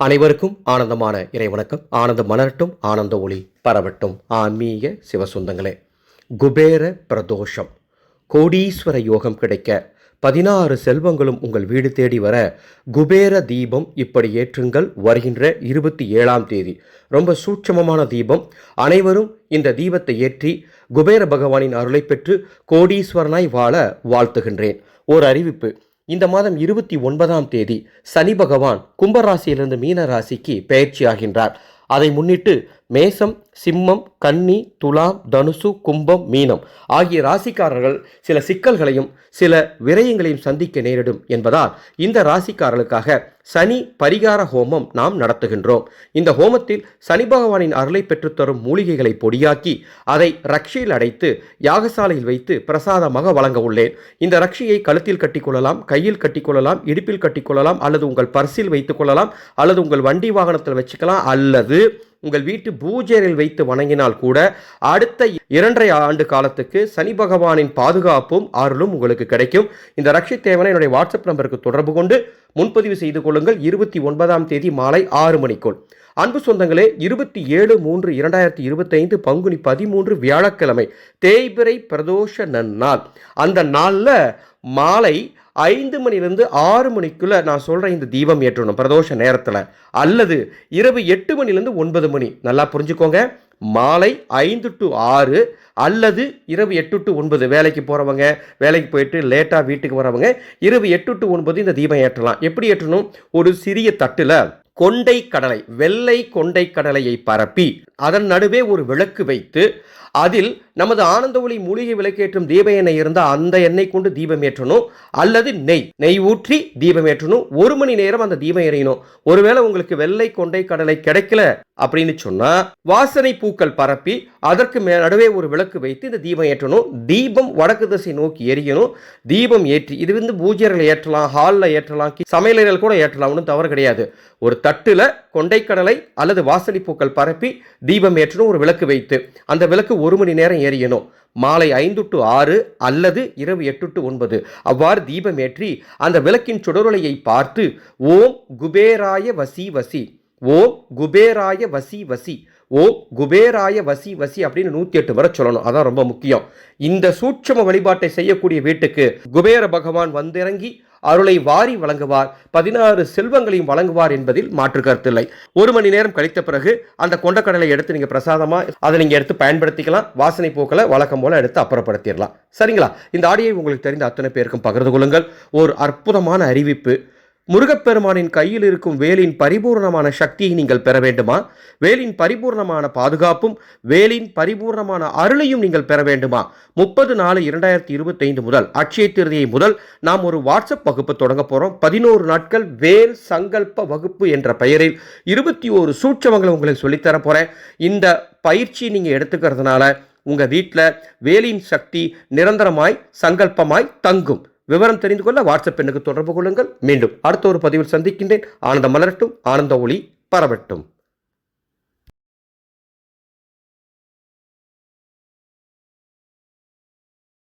அனைவருக்கும் ஆனந்தமான இறைவணக்கம் ஆனந்தம் மலரட்டும் ஆனந்த ஒளி பரவட்டும். ஆன்மீக சிவசுந்தங்களே குபேர பிரதோஷம். கோடீஸ்வர யோகம் கிடைக்க பதினாறு செல்வங்களும் உங்கள் வீடு தேடி வர குபேர தீபம் இப்படி ஏற்றுங்கள் வருகின்ற இருபத்தி ஏழாம் தேதி. ரொம்ப சூட்சமமான தீபம். அனைவரும் இந்த தீபத்தை ஏற்றி குபேர பகவானின் அருளை பெற்று கோடீஸ்வரனாய் வாழ வாழ்த்துகின்றேன். ஓர் அறிவிப்பு. இந்த மாதம் இருபத்தி ஒன்பதாம் தேதி சனி பகவான் கும்பராசியிலிருந்து மீன ராசிக்கு பெயர்ச்சியாகின்றார் அதை முன்னிட்டு மேசம் சிம்மம் கன்னி துலாம் தனுசு கும்பம் மீனம் ஆகிய ராசிக்காரர்கள் சில சிக்கல்களையும் சில விரயங்களையும் சந்திக்க நேரிடும் என்பதால் இந்த ராசிக்காரர்களுக்காக சனி பரிகார ஹோமம் நாம் நடத்துகின்றோம். இந்த ஹோமத்தில் சனி பகவானின் அருளை பெற்றுத்தரும் மூலிகைகளை பொடியாக்கி அதை ரக்ஷியில் அடைத்து யாகசாலையில் வைத்து பிரசாதமாக வழங்க உள்ளேன். இந்த ரக்ஷியை கழுத்தில் கட்டிக்கொள்ளலாம் கையில் கட்டிக்கொள்ளலாம் இடுப்பில் கட்டிக்கொள்ளலாம் அல்லது உங்கள் பர்சில் வைத்துக் கொள்ளலாம் அல்லது உங்கள் வண்டி வாகனத்தில் வச்சுக்கலாம் அல்லது உங்கள் வீட்டு பூஜையில் வைத்து வணங்கினால் கூட அடுத்த இரண்டரை ஆண்டு காலத்துக்கு சனி பகவானின் பாதுகாப்பும் அருளும் உங்களுக்கு கிடைக்கும். இந்த ரக்ஷி தேவனை என்னுடைய வாட்ஸ்அப் நம்பருக்கு தொடர்பு கொண்டு முன்பதிவு செய்து கொள்ளுங்கள். இருபத்தி ஒன்பதாம் தேதி மாலை ஆறு மணிக்குள். அன்பு சொந்தங்களே இருபத்தி ஏழு மூன்று இரண்டாயிரத்தி இருபத்தைந்து பங்குனி பதிமூன்று வியாழக்கிழமை தேய்பிரை பிரதோஷ நன்னாள். அந்த நாளில் மாலை ஐந்து மணிலேருந்து ஆறு மணிக்குள்ளே நான் சொல்கிற இந்த தீபம் ஏற்றணும் பிரதோஷ நேரத்தில். அல்லது இரவு எட்டு மணிலேருந்து ஒன்பது மணி. நல்லா புரிஞ்சுக்கோங்க. மாலை ஐந்து டு ஆறு அல்லது இரவு எட்டு டு ஒன்பது. வேலைக்கு போகிறவங்க வேலைக்கு போயிட்டு லேட்டாக வீட்டுக்கு வரவங்க இரவு எட்டு டு ஒன்பது இந்த தீபம் ஏற்றலாம். எப்படி ஏற்றணும்? ஒரு சிறிய தட்டில் கொண்டை கடலை வெள்ளை கொண்டை கடலையை பரப்பி அதன் நடுவே ஒரு விளக்கு வைத்து அதில் நமது ஆனந்த ஒளி மூலிகை விளக்கேற்றும் தீப எண்ணெய் இருந்தால் அந்த எண்ணெய் கொண்டு தீபம் ஏற்றணும் அல்லது நெய். நெய் ஊற்றி தீபம் ஏற்றணும். ஒரு மணி நேரம் அந்த தீபம் எறியணும் ஒருவேளை உங்களுக்கு வெள்ளை கொண்டை கடலை கிடைக்கல அப்படின்னு சொன்னால் வாசனை பூக்கள் பரப்பி அதற்கு மே நடுவே ஒரு விளக்கு வைத்து இந்த தீபம் ஏற்றணும். தீபம் வடக்கு திசை நோக்கி எரியணும். தீபம் ஏற்றி இது வந்து பூஜைகளில் ஏற்றலாம் ஹாலில் ஏற்றலாம் சமையலறையில் கூட ஏற்றலாம் ஒன்றும் தவறு கிடையாது. ஒரு தட்டில் கொண்டைக்கடலை அல்லது வாசனை பூக்கள் பரப்பி தீபம் ஏற்றணும் ஒரு விளக்கு வைத்து. அந்த விளக்கு ஒரு மணி நேரம் எரியணும். மாலை ஐந்து டு ஆறு அல்லது இரவு எட்டு டு ஒன்பது. அவ்வாறு தீபம் ஏற்றி அந்த விளக்கின் சுடரொலையை பார்த்து ஓம் குபேராய வசி வசி. ஓம் குபேராய வசி வசி. ஓம் குபேராய வசி வசி அப்படின்னு நூற்றி எட்டு வரை சொல்லணும். அதான் ரொம்ப முக்கியம். இந்த சூட்சம வழிபாட்டை செய்யக்கூடிய வீட்டுக்கு குபேர பகவான் வந்திறங்கி அருளை வாரி வழங்குவார். பதினாறு செல்வங்களையும் வழங்குவார் என்பதில் மாற்று கருத்தில்லை ஒரு மணி நேரம் கழித்த பிறகு அந்த கொண்டக்கடலை எடுத்து நீங்கள் பிரசாதமாக அதை நீங்கள் எடுத்து பயன்படுத்திக்கலாம். வாசனை பூக்களை வழக்கம் போல எடுத்து அப்புறப்படுத்திடலாம். சரிங்களா? இந்த ஆடியை உங்களுக்கு தெரிந்த அத்தனை பேருக்கும் பகிர்ந்து கொள்ளுங்கள். ஒரு அற்புதமான அறிவிப்பு. முருகப்பெருமானின் கையில் இருக்கும் வேலின் பரிபூர்ணமான சக்தியை நீங்கள் பெற வேண்டுமா? வேலின் பரிபூர்ணமான பாதுகாப்பும் வேலின் பரிபூர்ணமான அருளையும் நீங்கள் பெற வேண்டுமா? முப்பது நாலு இரண்டாயிரத்தி இருபத்தைந்து முதல் அட்சய திருதியை முதல் நாம் ஒரு வாட்ஸ்அப் வகுப்பு தொடங்க போகிறோம் பதினோரு நாட்கள் வேல் சங்கல்ப வகுப்பு என்ற பெயரில் இருபத்தி ஒரு சூட்சமங்களை உங்களுக்கு சொல்லித்தர போகிறேன் இந்த பயிற்சி நீங்கள் எடுத்துக்கிறதுனால உங்கள் வீட்டில் வேலின் சக்தி நிரந்தரமாய் சங்கல்பமாய் தங்கும். விவரம் தெரிந்து கொள்ள வாட்ஸ்அப் எண்ணுக்கு தொடர்பு கொள்ளுங்கள். மீண்டும் அடுத்த ஒரு பதிவில் சந்திக்கின்றேன். ஆனந்த மலரட்டும். ஆனந்த ஒளி பரவட்டும்.